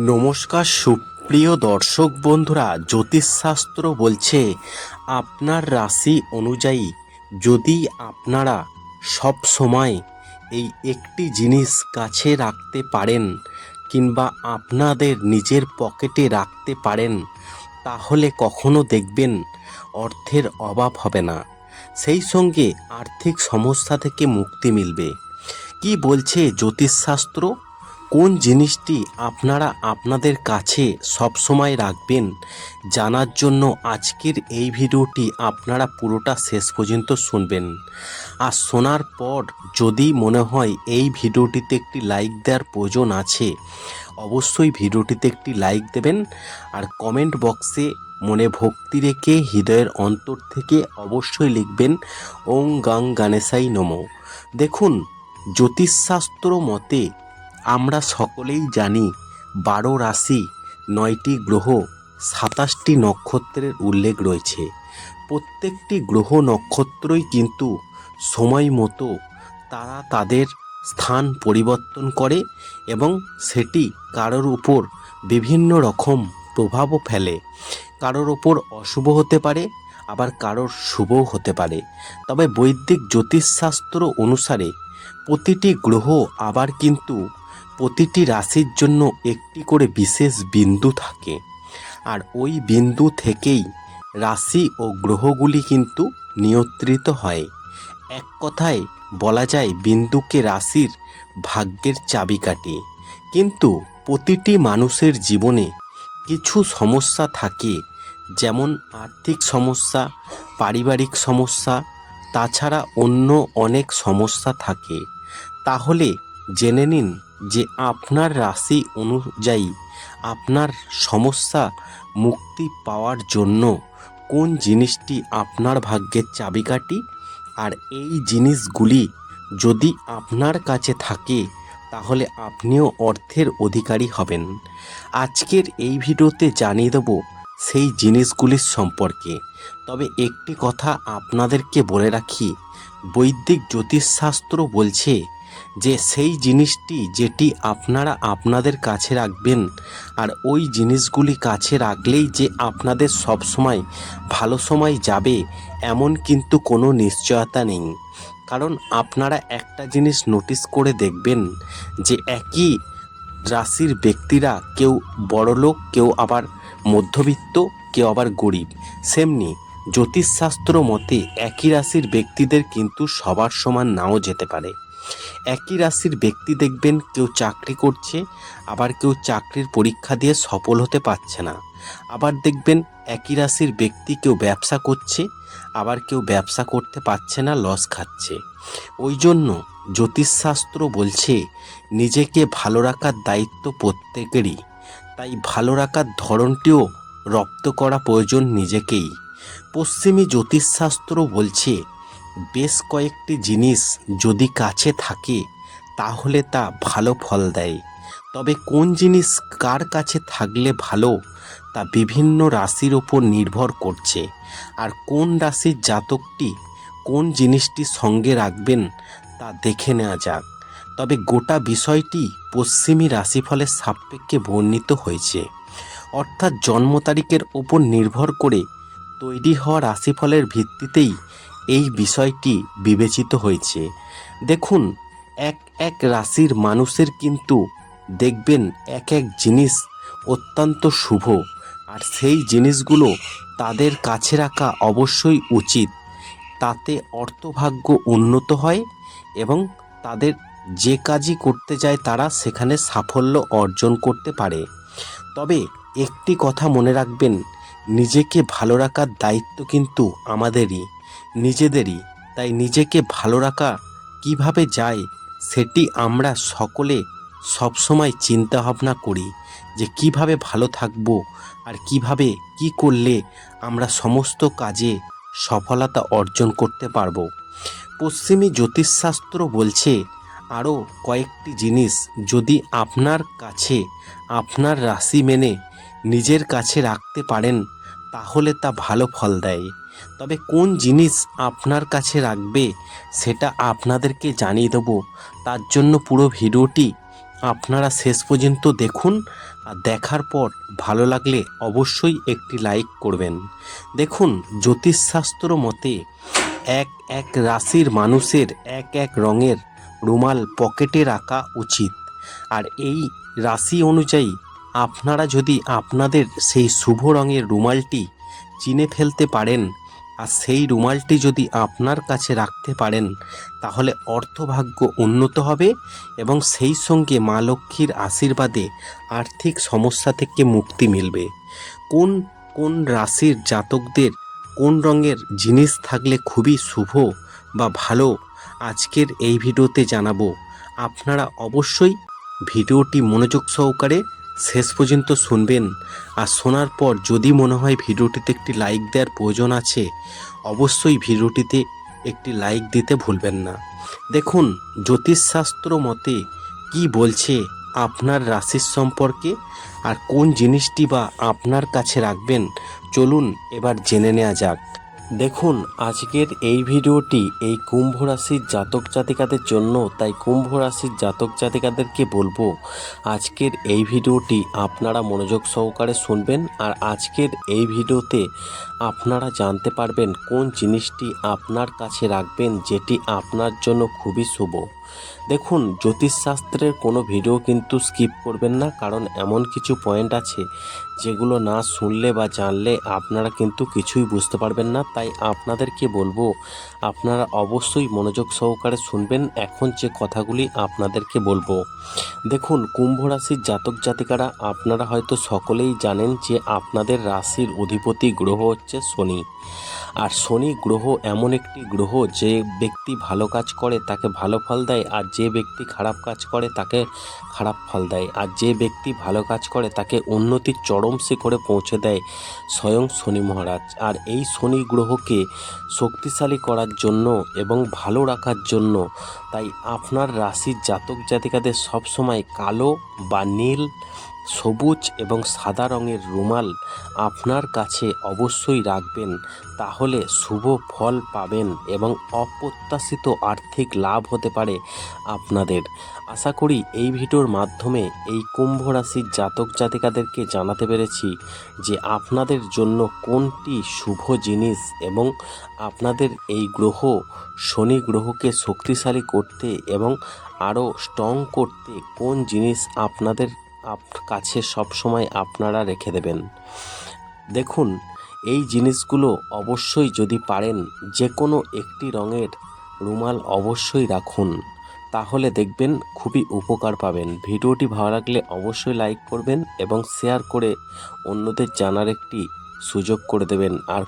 নমস্কার, সুপ্রিয় দর্শক বন্ধুরা, জ্যোতিষশাস্ত্র বলছে, আপনার রাশি অনুযায়ী যদি আপনারা সব সময় এই একটি জিনিস কাছে রাখতে পারেন কিংবা আপনাদের নিজের পকেটে রাখতে পারেন, তাহলে কখনো দেখবেন অর্থের অভাব হবে না। সেই সঙ্গে আর্থিক সমস্যা থেকে মুক্তি মিলবে। কি বলছে জ্যোতিষশাস্ত্র? কোন জিনিসটি আপনারা আপনাদের কাছে সবসময় রাখবেন জানার জন্য আজকের এই ভিডিওটি আপনারা পুরোটা শেষ পর্যন্ত শুনবেন। আর শোনার পর যদি মনে হয় এই ভিডিওটিতে একটি লাইক দেওয়ার প্রয়োজন আছে, অবশ্যই ভিডিওটিতে একটি লাইক দেবেন আর কমেন্ট বক্সে মনে ভক্তি রেখে হৃদয়ের অন্তর থেকে অবশ্যই লিখবেন, ওং গাং গানেশাই নমো। দেখুন, জ্যোতিষশাস্ত্র মতে আমরা সকলেই জানি বারো রাশি, নয়টি গ্রহ, সাতাশটি নক্ষত্রের উল্লেখ রয়েছে। প্রত্যেকটি গ্রহ নক্ষত্রই কিন্তু সময় মতো তারা তাদের স্থান পরিবর্তন করে এবং সেটি কারোর উপর বিভিন্ন রকম প্রভাবও ফেলে। কারোর ওপর অশুভ হতে পারে, আবার কারোর শুভও হতে পারে। তবে বৈদিক জ্যোতিষশাস্ত্র অনুসারে প্রতিটি গ্রহ আবার কিন্তু প্রতিটি রাশির জন্য একটি করে বিশেষ বিন্দু থাকে। আর ওই বিন্দু থেকেই রাশি ও গ্রহগুলি কিন্তু নিয়ন্ত্রিত হয়। এক কথায় বলা যায় বিন্দুকে রাশির ভাগ্যের চাবিকাঠি। কিন্তু প্রতিটি মানুষের জীবনে কিছু সমস্যা থাকে, যেমন আর্থিক সমস্যা, পারিবারিক সমস্যা, তাছাড়া অন্য অনেক সমস্যা থাকে। তাহলে জেনে নিন যে আপনার রাশি অনুযায়ী আপনার সমস্যা মুক্তি পাওয়ার জন্য কোন জিনিসটি আপনার ভাগ্যের চাবিকাঠি? আর এই জিনিসগুলি যদি আপনার কাছে থাকে, তাহলে আপনিও অর্থের অধিকারী হবেন। আজকের এই ভিডিওতে জানিয়ে দেব সেই জিনিসগুলির সম্পর্কে। তবে একটি কথা আপনাদেরকে বলে রাখি, বৈদিক জ্যোতিষশাস্ত্র বলছে যে সেই জিনিসটি যেটি আপনারা আপনাদের কাছে রাখবেন আর ওই জিনিসগুলি কাছে রাখলেই যে আপনাদের সব সময় ভালো সময় যাবে, এমন কিন্তু কোনো নিশ্চয়তা নেই। কারণ আপনারা একটা জিনিস নোটিস করে দেখবেন যে একই রাশির ব্যক্তিরা কেউ বড়লোক, কেউ আবার মধ্যবিত্ত, কেউ আবার গরিব। সেমনি জ্যোতিষশাস্ত্র মতে একই রাশির ব্যক্তিদের কিন্তু সবার সমান নাও যেতে পারে। একই রাশির ব্যক্তি দেখবেন কেউ চাকরি করছে, আবার কেউ চাকরির পরীক্ষা দিয়ে সফল হতে পারছে না। আবার দেখবেন একই রাশির ব্যক্তি কেউ ব্যবসা করছে, আবার কেউ ব্যবসা করতে পারছে না, লস খাচ্ছে। ওই জন্য জ্যোতিষশাস্ত্র বলছে, নিজেকে ভালো রাখার দায়িত্ব প্রত্যেকেরই। তাই ভালো রাখার ধরনটিও রপ্ত করা প্রয়োজন নিজেকেই। পশ্চিমী জ্যোতিষশাস্ত্র বলছে বেশ কয়েকটি জিনিস যদি কাছে থাকে, তাহলে তা ভালো ফল দেয়। তবে কোন জিনিস কার কাছে থাকলে ভালো, তা বিভিন্ন রাশির ওপর নির্ভর করছে। আর কোন রাশির জাতকটি কোন জিনিসটি সঙ্গে রাখবেন, তা দেখে নেওয়া যাক। তবে গোটা বিষয়টি পশ্চিমী রাশিফলের সাপেক্ষে বর্ণিত হয়েছে। অর্থাৎ জন্ম তারিখের ওপর নির্ভর করে তৈরি হওয়া রাশিফলের ভিত্তিতেই এই বিষয়টি বিবেচিত হয়েছে। দেখুন, এক এক রাশির মানুষের কিন্তু দেখবেন এক এক জিনিস অত্যন্ত শুভ, আর সেই জিনিসগুলো তাদের কাছে রাখা অবশ্যই উচিত। তাতে অর্থভাগ্য উন্নত হয় এবং তাদের যে কাজই করতে যায় তারা সেখানে সাফল্য অর্জন করতে পারে। তবে একটি কথা মনে রাখবেন, নিজেকে ভালো রাখার দায়িত্ব কিন্তু আমাদেরই। নিজেদেরই, তাই নিজেকে ভালো রাখা কীভাবে যায় সেটি আমরা সকলে সবসময় চিন্তা ভাবনা করি যে কীভাবে ভালো থাকব আর কীভাবে কি করলে আমরা সমস্ত কাজে সফলতা অর্জন করতে পারব। পশ্চিমী জ্যোতিষশাস্ত্র বলছে, আরও কয়েকটি জিনিস যদি আপনার কাছে আপনার রাশি মেনে নিজের কাছে রাখতে পারেন তাহলে তা ভালো ফল দেয়। তবে কোন জিনিস আপনার কাছে রাখবে, সেটা আপনাদেরকে জানিয়ে দেবো। তার জন্য পুরো ভিডিওটি আপনারা শেষ পর্যন্ত দেখুন। আর দেখার পর ভালো লাগলে অবশ্যই একটি লাইক করবেন। দেখুন, জ্যোতিষশাস্ত্র মতে এক এক রাশির মানুষের এক এক রঙের রুমাল পকেটে রাখা উচিত। আর এই রাশি অনুযায়ী আপনারা যদি আপনাদের সেই শুভ রঙের রুমালটি চিনে ফেলতে পারেন আর সেই রুমালটি যদি আপনার কাছে রাখতে পারেন, তাহলে অর্থভাগ্য উন্নত হবে এবং সেই সঙ্গে মা লক্ষ্মীর আশীর্বাদে আর্থিক সমস্যা থেকে মুক্তি মিলবে। কোন কোন রাশির জাতকদের কোন রঙের জিনিস থাকলে খুবই শুভ বা ভালো, আজকের এই ভিডিওতে জানাব। আপনারা অবশ্যই ভিডিওটি মনোযোগ সহকারে শেষ পর্যন্ত শুনবেন। আর শোনার পর যদি মনে হয় ভিডিওটিতে একটি লাইক দেওয়ার প্রয়োজন আছে, অবশ্যই ভিডিওটিতে একটি লাইক দিতে ভুলবেন না। দেখুন, জ্যোতিষশাস্ত্র মতে কি বলছে আপনার রাশির সম্পর্কে আর কোন জিনিসটি বা আপনার কাছে রাখবেন? চলুন এবার জেনে নেওয়া যাক। দেখুন, আজকের এই ভিডিওটি এই কুম্ভ রাশির জাতক জাতিকাদের জন্য, তাই কুম্ভ রাশির জাতক জাতিকাদেরকে বলব, আজকের এই ভিডিওটি আপনারা মনোযোগ সহকারে শুনবেন আর আজকের এই ভিডিওতে আপনারা জানতে পারবেন কোন জিনিসটি আপনার কাছে রাখবেন যেটি আপনার জন্য খুবই শুভ। দেখুন, জ্যোতিষশাস্ত্রের কোনো ভিডিও কিন্তু স্কিপ করবেন না, কারণ এমন কিছু পয়েন্ট আছে যেগুলো না শুনলে বা জানলে আপনারা কিন্তু কিছুই বুঝতে পারবেন না। তাই আপনাদেরকে বলব, আপনারা অবশ্যই মনোযোগ সহকারে শুনবেন। এখন যে কথাগুলি আপনাদেরকে বলব, দেখুন, কুম্ভ রাশির জাতক জাতিকারা আপনারা হয়তো সকলেই জানেন যে আপনাদের রাশির অধিপতি গ্রহ হচ্ছে শনি। আর শনি গ্রহ এমন একটি গ্রহ যে ব্যক্তি ভালো কাজ করে, তাকে ভালো ফল দেয় আর যে ব্যক্তি খারাপ কাজ করে তাকে খারাপ ফল দেয়। আর যে ব্যক্তি ভালো কাজ করে তাকে উন্নতির চরম শিখরে পৌঁছে দেয় স্বয়ং শনি মহারাজ। আর এই শনি গ্রহকে শক্তিশালী করার জন্য এবং ভালো রাখার জন্য তাই আপনার রাশির জাতক জাতিকাদের সবসময় কালো বা নীল সবুজ এবং সাদা রঙের রুমাল আপনার কাছে অবশ্যই রাখবেন, তাহলে শুভ ফল পাবেন এবং অপ্রত্যাশিত আর্থিক লাভ হতে পারে আপনাদের। আশা করি এই ভিডিওর মাধ্যমে এই কুম্ভ রাশির জাতক জাতিকাদেরকে জানাতে পেরেছি যে আপনাদের জন্য কোনটি শুভ জিনিস এবং আপনাদের এই গ্রহ শনি গ্রহকে শক্তিশালী করতে এবং আরও স্ট্রং করতে কোন জিনিস আপনাদের আপ, কাছে সবসময় আপনারা রেখে দেবেন। দেখুন, এই জিনিসগুলো অবশ্যই যদি পারেন যে কোনো একটি রঙের রুমাল অবশ্যই রাখুন। তাহলে দেখবেন খুবই উপকার পাবেন। ভিডিওটি ভালো লাগলে অবশ্যই লাইক করবেন এবং শেয়ার করে অন্যদের জানার একটি সুযোগ করে দেবেন। আর